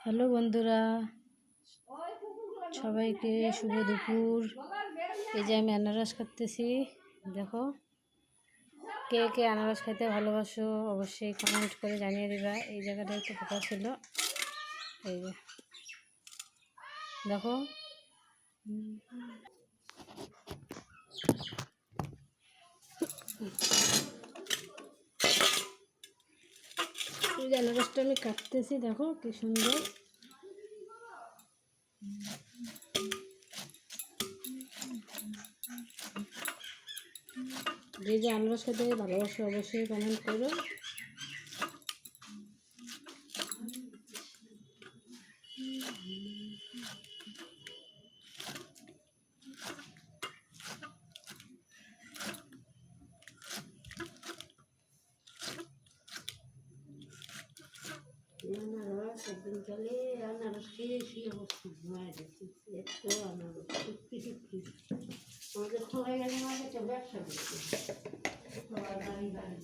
Hello বন্ধুরা, সবাইকে শুভ দুপুর। এই যে আমি আনারস খাচ্তেছি, দেখো। কে কে আনারস খাইতে ভালোবাসো অবশ্যই কমেন্ট করে জানিয়ে দিবা। এই জায়গাটা একটু ফাঁকা ছিল। এই যে, দেখো। এই যে আনারসটা আমি কাটতেছি, দেখো কি সুন্দর। যে যে আনারস খেতে ভালোবাসো অবশ্যই কমেন্ট করো। আনারস একদিন চলে আনারস খেয়ে শুয়ে বসছি মায়ের একটু আনারস টুকরি টুকরি আমাদের খোলা গেলে একটা ব্যবসা করছে সবার বাড়ি বাড়ি।